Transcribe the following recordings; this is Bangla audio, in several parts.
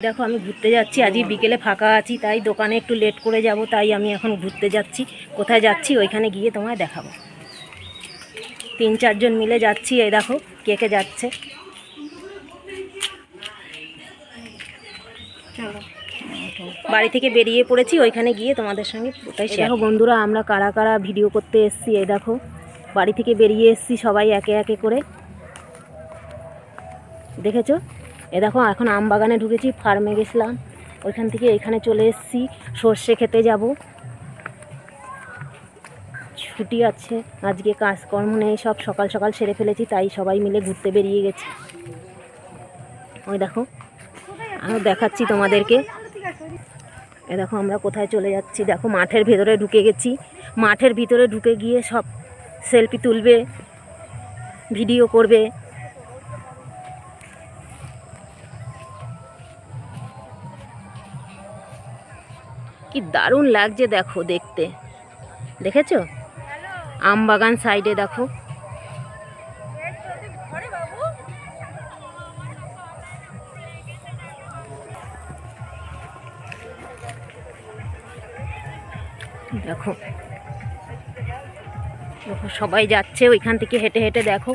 দেখো আমি ঘুরতে যাচ্ছি। আজই বিকেলে ফাঁকা আছি তাই দোকানে একটু লেট করে যাব তাই আমি এখন ঘুরতে যাচ্ছি। কোথায় যাচ্ছি ওইখানে গিয়ে তোমায় দেখাবো। তিন চারজন মিলে যাচ্ছি এই দেখো কে কে যাচ্ছে। বাড়ি থেকে বেরিয়ে পড়েছি ওইখানে গিয়ে তোমাদের সঙ্গে ওটাই দেখো বন্ধুরা আমরা কারা কারা ভিডিও করতে এসছি এই দেখো। বাড়ি থেকে বেরিয়ে এসছি সবাই একে একে করে। দেখেছ? এ দেখো, এখন আম বাগানে ঢুকেছি ফার্মে গেছিলাম। ওইখান থেকে এখানে চলে এসেছি, সর্ষে খেতে যাব। ছুটি আছে, আজকে কাজকর্ম নেই, সব সকাল সকাল সেরে ফেলেছি, তাই সবাই মিলে ঘুরতে বেরিয়ে গেছি। ওই দেখো আমি দেখাচ্ছি তোমাদেরকে। এ দেখো, আমরা কোথায় চলে যাচ্ছি। দেখো, মাঠের ভেতরে ঢুকে গেছি। মাঠের ভিতরে ঢুকে গিয়ে সব সেলফি তুলবে ভিডিও করবে। কি দারুণ লাগছে দেখো দেখতে। দেখেছ? আম বাগান সাইডে দেখো। দেখো। দেখো, সবাই যাচ্ছে, ওইখান থেকে হেঁটে হেঁটে দেখো।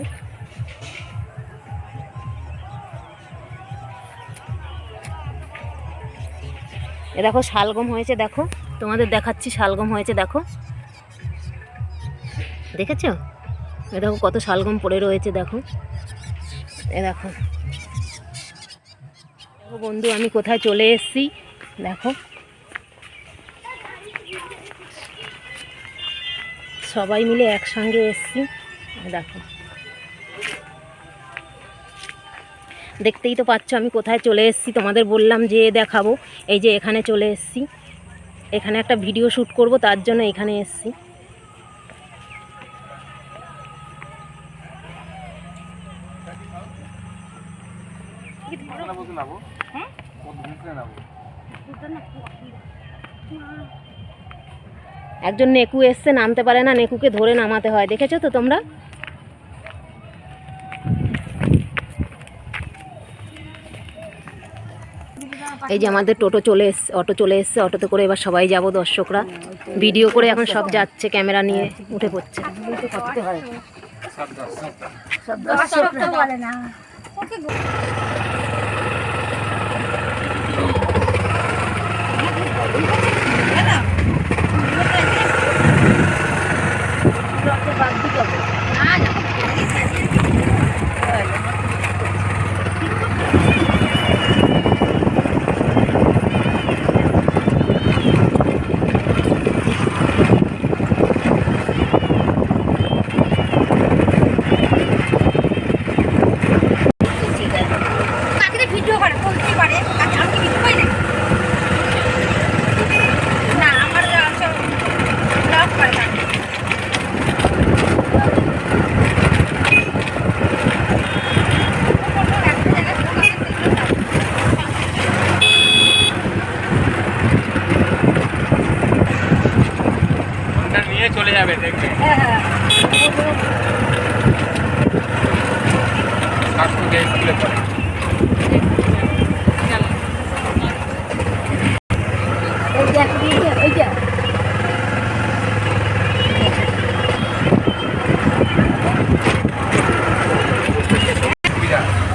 এ দেখো, শালগম হয়েছে, দেখো। তোমাদের দেখাচ্ছি শালগম হয়েছে, দেখো। দেখেছ? এ দেখো, কত শালগম পড়ে রয়েছে, দেখো। এ দেখো। দেখো বন্ধু, আমি কোথায় চলে এসেছি, দেখো। সবাই মিলে একসঙ্গে এসেছি, দেখো। দেখতেই তো পাচ্ছ, আমি কোথায় চলে এসেছি। তোমাদের বললাম যে দেখাবো। এই যে এখানে চলে এসেছি। এখানে একটা ভিডিও শ্যুট করব, তার জন্য এখানে এসেছি। একজন নেকু এসছে, নামতে পারে না, নেকুকে ধরে নামাতে হয়। দেখেছ তো তোমরা? এই যে আমাদের টোটো চলে এসছে অটো চলে এসছে, অটোতে করে এবার সবাই যাব দর্শকরা। ভিডিও করে এখন সব যাচ্ছে, ক্যামেরা নিয়ে উঠে পড়ছে। কাকিতে ভিডিও করে বলতেই পারে কাকি আমি কি ভিডিও করি না না আমার আসল ব্লগ করে কাকি ওটা নিয়ে চলে যাবে দেখবে। স্কুলে পড়ে।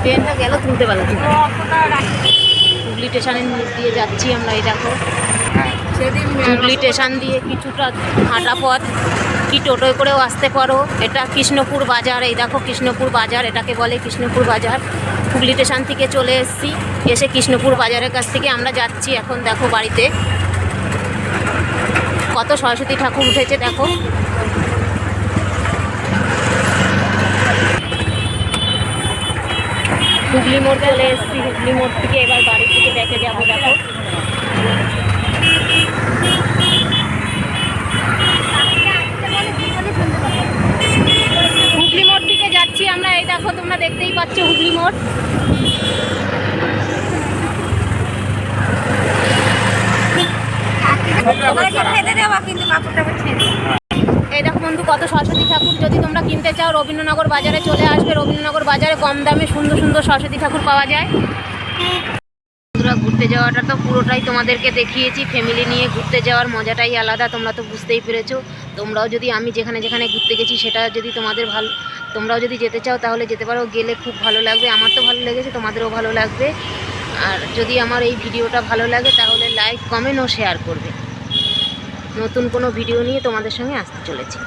ট্রেনটা গেল, তুলতে পারলাম হুগলি স্টেশনের নিচ দিয়ে যাচ্ছি আমরা, এই দেখো। হুগলি স্টেশন দিয়ে কিছুটা হাঁটা পথ, কি টোটোয় করেও আসতে পারো। এটা কৃষ্ণপুর বাজার, এই দেখো কৃষ্ণপুর বাজার, এটাকে বলে কৃষ্ণপুর বাজার। হুগলি স্টেশন থেকে চলে এসেছি, এসে কৃষ্ণপুর বাজারের কাছ থেকে আমরা যাচ্ছি এখন দেখো বাড়িতে। কত সরস্বতী ঠাকুর উঠেছে দেখো। হুগলি মোড় চলে এসেছি, হুগলি মোড় থেকে এবার বাড়ির থেকে দেখে যাব, দেখো হুগলি মোড় থেকে যাচ্ছি আমরা এই দেখো তোমরা দেখতেই পাচ্ছ হুগলি দেখো বন্ধু, কত সরস্বতী ঠাকুর। যদি তোমরা কিনতে চাও, রবীন্দ্রনগর বাজারে চলে আসবে। রবীন্দ্রনগর বাজারে কম দামে সুন্দর সুন্দর সরস্বতী ঠাকুর পাওয়া যায়। ঘুরতে যাওয়াটা তো পুরোটাই তোমাদেরকে দেখিয়েছি। ফ্যামিলি নিয়ে ঘুরতে যাওয়ার মজাটাই আলাদা, তোমরা তো বুঝতেই পেরেছ। তোমরাও যদি আমি যেখানে যেখানে ঘুরতে গেছি, সেটা যদি তোমাদের ভালো তোমরাও যদি যেতে চাও, তাহলে যেতে পারো। গেলে খুব ভালো লাগবে। আমার তো ভালো লেগেছে, তোমাদেরও ভালো লাগবে। আর যদি আমার এই ভিডিওটা ভালো লাগে, তাহলে লাইক কমেন্ট ও শেয়ার করবে। নতুন কোনো ভিডিও নিয়ে তোমাদের সঙ্গে আসতে চলেছি।